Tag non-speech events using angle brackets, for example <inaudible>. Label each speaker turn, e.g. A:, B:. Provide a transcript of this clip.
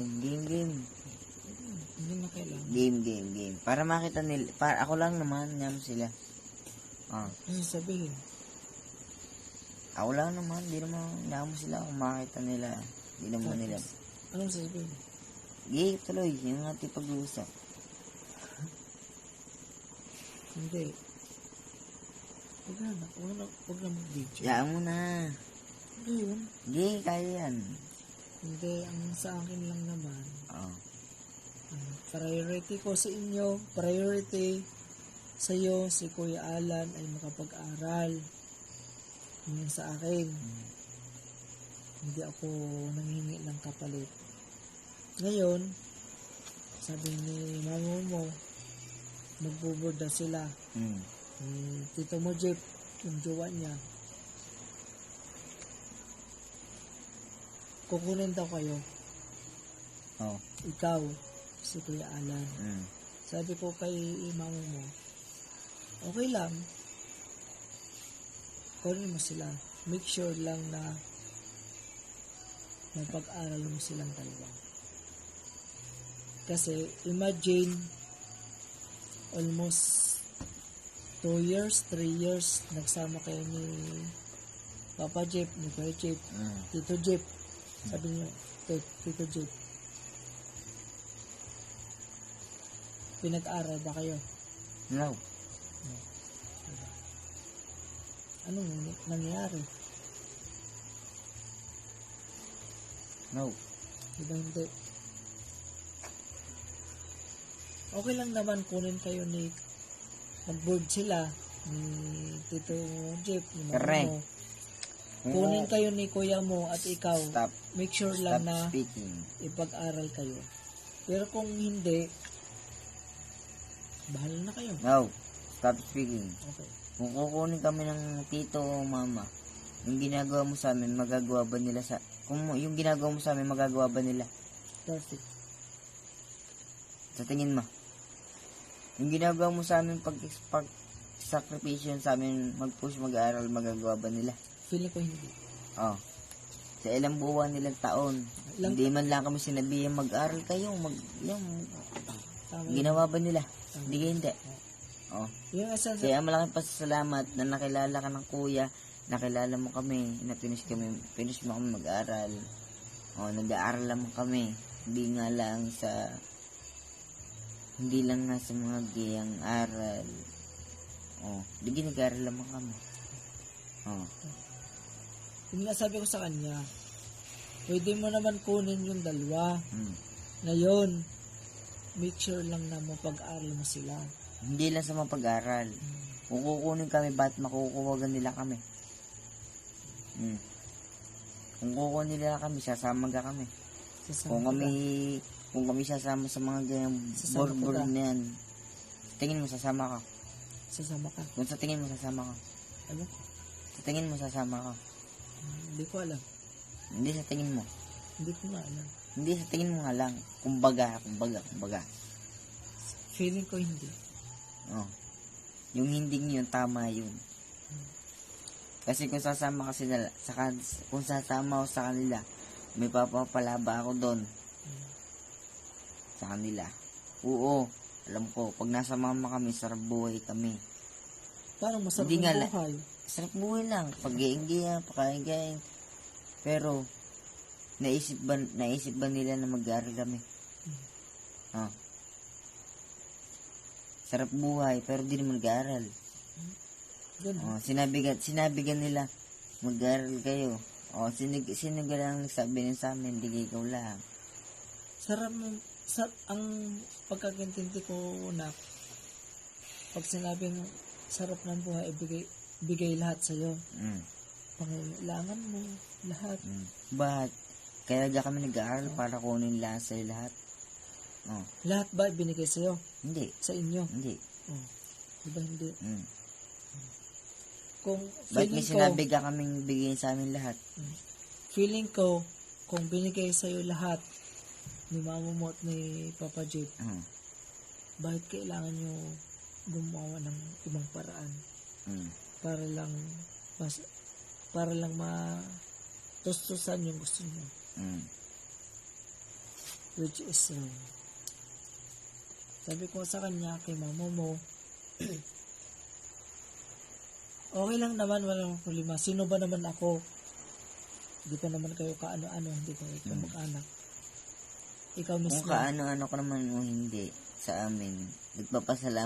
A: game, game, game.
B: Hindi na kailangan.
A: Game, game, game. Para makita nila, para ako lang naman, nyam sila. Ah,
B: Ano sabihin?
A: ako lang naman, di naman, nyam sila kung makita nila. Di naman nila.
B: Anong sasabihin?
A: Gay, tuloy, yung ating pag-uusap.
B: Hindi. Huwag na, huwag na, huwag na mag-video.
A: Yaan mo na.
B: Hindi yun.
A: Gay, kaya yan.
B: Hindi, ang sa akin lang naman,
A: Oh.
B: ah, priority ko sa inyo, priority sa iyo, si Kuya Alan ay makapag-aral. Yun sa akin. Hindi ako nanghingi ng kapalit. Ngayon, sabi ni mama mo, magbuburda sila.
A: Mm.
B: Ni Tito mo, Jeff, yung jowa niya. Kukunin daw kayo.
A: Oh.
B: Ikaw, si Kuya Alan.
A: Mm.
B: Sabi ko kay mama mo, okay lang. Kunin mo sila. Make sure lang na mapag-aral mo silang dalawa. Kasi, imagine, almost 2 years, 3 years, nagsama kayo ni Papa Jeep, ni Kuya Jeep,
A: Mm.
B: Tito Jeep. Sabi niyo, "Tito- Tito Jeep. Pinag-aral ba kayo?
A: No.
B: Anong nang- nangyari?
A: No.
B: Diba hindi? Okay lang naman kunin kayo ni mag-board sila ni Tito Jeep, ni
A: Correct.
B: mo. Kunin kayo ni kuya mo at ikaw.
A: Stop.
B: Make sure
A: Stop
B: lang na
A: speaking.
B: ipag-aral kayo. Pero kung hindi, bahala na kayo.
A: No. Stop speaking.
B: Okay.
A: Kung kukunin kami ng tito o mama, yung ginagawa mo sa amin, magagawa ba nila sa... Kung yung ginagawa mo sa amin, magagawa ba nila?
B: Perfect.
A: Sa tingin mo? Yung ginagawa mo sa amin, pag, pag sakripisyo sa amin, mag-push, mag-aaral, magagawa ba nila?
B: Feeling ko hindi.
A: Oh. Sa ilang buwan, ilang taon,
B: Ilang-
A: hindi man lang kami sinabihan mag-aral kayo, mag... Yung,
B: Tama
A: ginawa ba nila? Hindi hindi. Oh.
B: Yung essence,
A: Kaya malaking pasasalamat na nakilala ka ng kuya, nakilala mo kami, na finish kami, finish mo kami mag-aral. O, nag-aaral naman kami. Hindi nga lang sa, hindi lang nga sa mga gayang aral. O, hindi nag-aaral naman kami. O,
B: yung nga sabi ko sa kanya, pwede mo naman kunin yung dalawa.
A: hmm.
B: Ngayon, make sure lang na mapag-aral mo sila.
A: Hindi lang sa mga pag-aaral. Kung kukunin kami, ba't makukuwagan nila kami? Hmm. Kung kukunin nila kami, sasama ka kami.
B: Sasama
A: Kung
B: ka.
A: kami, kung kami sasama sa mga
B: Sasama
A: borbor
B: ka
A: na yan, tingin mo sasama ka.
B: Sasama ka.
A: Kung sa tingin mo sasama ka.
B: Ano?
A: Sa tingin mo sasama ka.
B: Hindi ko alam.
A: Hindi sa tingin mo.
B: Hindi ko nga alam.
A: Hindi sa tingin mo nga lang. Kumbaga, kumbaga, kumbaga.
B: Feeling ko hindi.
A: Oh. Yung hindi yun, tama yun. Kasi kung sasama kasi nila, sa, kung sasama ako sa kanila, may papapalaba ako doon. Sa kanila. Oo, alam ko, pag nasa mama kami, sarap buhay kami.
B: Parang masarap
A: Hindi nga
B: buhay.
A: Sarap buhay lang. Pag-iingiyan, pakain Pero, naisip ba, naisip ba nila na mag-aaral kami? Ah. Sarap buhay, pero di naman mag-aaral.
B: Ganun.
A: Oh, sinabi, sinabi ga nila, mag-aaral kayo. Oh, sino, sino ga lang nagsabi nun sa amin, di ikaw lang.
B: Sarap mo, sa, ang pagkakintindi ko na pag sinabing sarap ng buhay, ibigay, bigay lahat sa'yo.
A: Mm.
B: Pangailangan mo, lahat.
A: Mm. But, kaya ga kami nag-aaral para kunin lahat sa lahat. Oh,
B: Lahat ba ibinigay sa'yo?
A: hindi,
B: Sa inyo?
A: hindi.
B: Oh. Diba hindi?
A: Mm.
B: Kung
A: Ba't
B: feeling
A: may
B: ko,
A: sinabi ka kaming bigyan sa amin lahat?
B: feeling ko, kung binigay sa'yo lahat ni mama mo at ni Papa Jeep,
A: Mm.
B: bakit kailangan nyo gumawa ng ibang paraan
A: Mm.
B: para lang mas para lang ma tustusan yung gusto nyo.
A: Mm.
B: which is wrong. Sabi ko sa kanya, kay mama mo, <clears throat> okay lang naman, walang problema. Sino ba naman ako? Hindi ko naman kayo kaano-ano, hindi ko ikaw mag-anak. Ikaw
A: Kung
B: mismo.
A: kaano-ano ko naman o hindi sa amin, nagpapasalamat